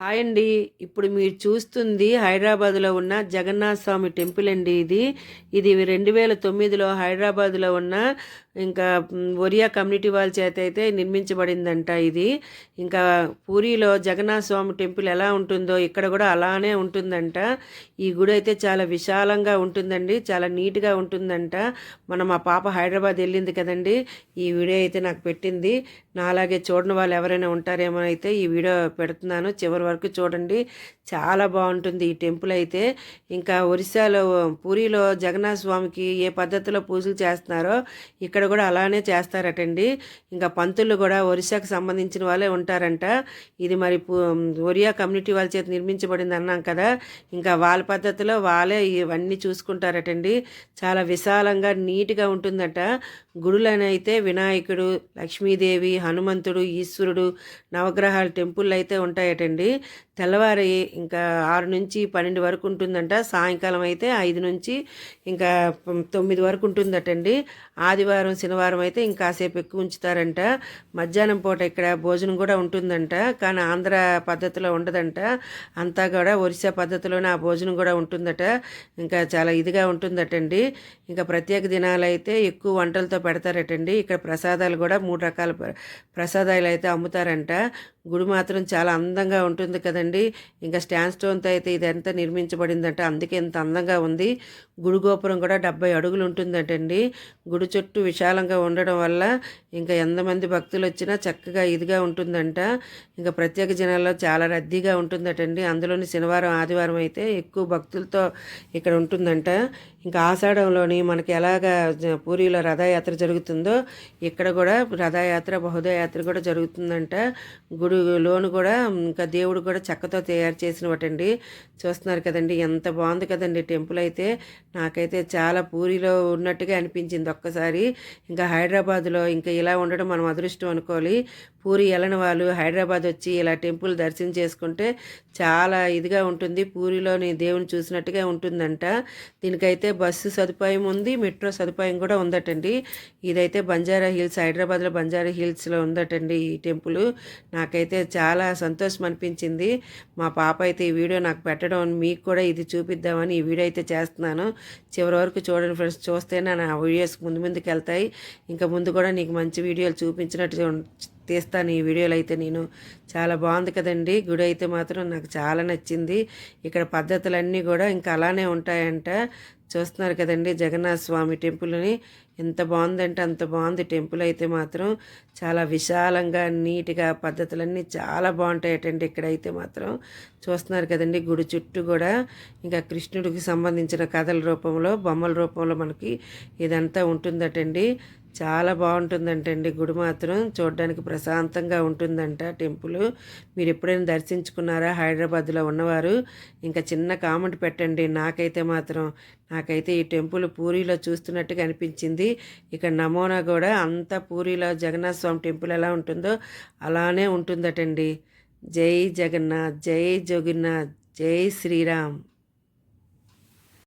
Hi అండి. ఇప్పుడు మీరు చూస్తుంది హైదరాబాద్లో ఉన్న జగన్నాథ స్వామి టెంపుల్ అండి ఇది. ఇది రెండు వేల తొమ్మిదిలో హైదరాబాద్లో ఉన్న ఇంకా ఒరియా కమ్యూనిటీ వాళ్ళ చేత అయితే నిర్మించబడిందంట ఇది. ఇంకా పూరిలో జగన్నాథ స్వామి టెంపుల్ ఎలా ఉంటుందో ఇక్కడ కూడా అలానే ఉంటుందంట. ఈ గుడి అయితే చాలా విశాలంగా ఉంటుందండి చాలా నీట్గా ఉంటుందంట. మనం మా పాప హైదరాబాద్ వెళ్ళింది కదండి ఈ వీడియో అయితే నాకు పెట్టింది. నా అలాగే చూడని వాళ్ళు ఎవరైనా ఉంటారేమో అయితే ఈ వీడియో పెడుతున్నాను. చివరి వరకు చూడండి. చాలా బాగుంటుంది ఈ టెంపుల్ అయితే. ఇంకా ఒరిస్సాలో పూరిలో జగన్నాథ స్వామికి ఏ పద్ధతిలో పూజలు చేస్తున్నారో ఇక్కడ కూడా అలానే చేస్తారటండి. ఇంకా పంతులు కూడా ఒరిస్సాకు సంబంధించిన వాళ్ళే ఉంటారంట. ఇది మరి ఒరియా కమ్యూనిటీ వాళ్ళ చేత నిర్మించబడింది అన్నాం కదా. ఇంకా వాళ్ళ పద్ధతిలో వాళ్ళే ఇవన్నీ చూసుకుంటారటండి. చాలా విశాలంగా నీట్గా ఉంటుందట. గుడులనైతే వినాయకుడు లక్ష్మీదేవి హనుమంతుడు ఈశ్వరుడు నవగ్రహాల టెంపుల్ అయితే ఉంటాయటండి. తెల్లవారి ఇంకా ఆరు నుంచి పన్నెండు వరకు ఉంటుందంట. సాయంకాలం అయితే ఐదు నుంచి ఇంకా తొమ్మిది వరకు ఉంటుందటండి. ఆదివారం శనివారం అయితే ఇంకాసేపు ఎక్కువ ఉంచుతారంట. మధ్యాహ్నం పూట ఇక్కడ భోజనం కూడా ఉంటుందంట. కానీ ఆంధ్ర పద్ధతిలో ఉండదంట. అంతా కూడా ఒరిస్సా పద్ధతిలోనే ఆ భోజనం కూడా ఉంటుందట. ఇంకా చాలా ఇదిగా ఉంటుందటండి. ఇంకా ప్రత్యేక దినాలు అయితే ఎక్కువ వంటలతో పెడతారటండి. ఇక్కడ ప్రసాదాలు కూడా మూడు రకాల ప్రసాదాలు అయితే అమ్ముతారంట. గుడి మాత్రం చాలా అందంగా ఉంటుంది కదండి. ఇంకా స్టాండ్ స్టోన్తో అయితే ఇదంతా నిర్మించబడిందంట అందుకే ఇంత అందంగా ఉంది. గుడి గోపురం కూడా డెబ్బై అడుగులు ఉంటుందటండి. గుడి చుట్టూ విశాలంగా ఉండడం వల్ల ఇంకా ఎంతమంది భక్తులు వచ్చినా చక్కగా ఇదిగా ఉంటుందంట. ఇంకా ప్రత్యేక జనాల్లో చాలా రద్దీగా ఉంటుందటండి. అందులోని శనివారం ఆదివారం అయితే ఎక్కువ భక్తులతో ఇక్కడ ఉంటుందంట. ఇంకా ఆషాఢంలోని మనకి ఎలాగ పూరిలో రథయాత్ర జరుగుతుందో ఇక్కడ కూడా రథయాత్ర బహుదయాత్ర కూడా జరుగుతుందంట. గుడి లోను కూడా ఇంకా దేవుడు కూడా చెక్కతో తయారు చేసిన వాటండి చూస్తున్నారు కదండి ఎంత బాగుంది కదండి టెంపుల్ అయితే. నాకైతే చాలా పూరిలో ఉన్నట్టుగా అనిపించింది ఒక్కసారి. ఇంకా హైదరాబాద్లో ఇంకా ఇలా ఉండడం మనం అదృష్టం అనుకోవాలి. పూరి వెళ్ళని వాళ్ళు హైదరాబాద్ వచ్చి ఇలా టెంపుల్ దర్శనం చేసుకుంటే చాలా ఇదిగా ఉంటుంది. పూరిలోని దేవుని చూసినట్టుగా ఉంటుందంట. దీనికైతే బస్సు సదుపాయం ఉంది మెట్రో సదుపాయం కూడా ఉందటండి. ఇదైతే బంజారా హిల్స్ హైదరాబాద్లో బంజారా హిల్స్లో ఉందటండి ఈ టెంపుల్. నాకైతే చాలా సంతోషం అనిపించింది మా పాప అయితే ఈ వీడియో నాకు పెట్టడం మీకు కూడా ఇది చూపిద్దామని ఈ వీడియో అయితే చేస్తున్నాను. చివరి వరకు చూడండి ఫ్రెండ్స్ చూస్తే నా వీడియోస్ ముందు ముందుకు వెళ్తాయి ఇంకా ముందు కూడా నీకు మంచి వీడియోలు చూపించినట్టు తీస్తాను ఈ వీడియోలు అయితే నేను. చాలా బాగుంది కదండి. గుడి అయితే మాత్రం నాకు చాలా నచ్చింది. ఇక్కడ పద్ధతులన్నీ కూడా ఇంకా అలానే ఉంటాయంట. చూస్తున్నారు కదండి జగన్నాథ స్వామి టెంపుల్ని. ఎంత బాగుందంటే అంత బాగుంది టెంపుల్ అయితే మాత్రం. చాలా విశాలంగా నీట్గా పద్ధతులన్నీ చాలా బాగుంటాయటండి ఇక్కడైతే మాత్రం. చూస్తున్నారు కదండి గుడి చుట్టూ కూడా. ఇంకా కృష్ణుడికి సంబంధించిన కథల రూపంలో బొమ్మల రూపంలో మనకి ఇదంతా ఉంటుందటండి. చాలా బాగుంటుందంటండి గుడి మాత్రం చూడడానికి ప్రశాంతంగా ఉంటుందంట టెంపుల్. మీరు ఎప్పుడైనా దర్శించుకున్నారా? హైదరాబాద్లో ఉన్నవారు ఇంకా చిన్న కామెంట్ పెట్టండి. నాకైతే మాత్రం నాకైతే ఈ టెంపుల్ పూరిలో చూస్తున్నట్టుగా అనిపించింది. ఇక్కడ నమూనా కూడా అంతా పూరిలో జగన్నాథ స్వామి టెంపుల్ ఎలా ఉంటుందో అలానే ఉంటుందటండి. జై జగన్నాథ్ జై జగన్నాథ్ జై శ్రీరామ్.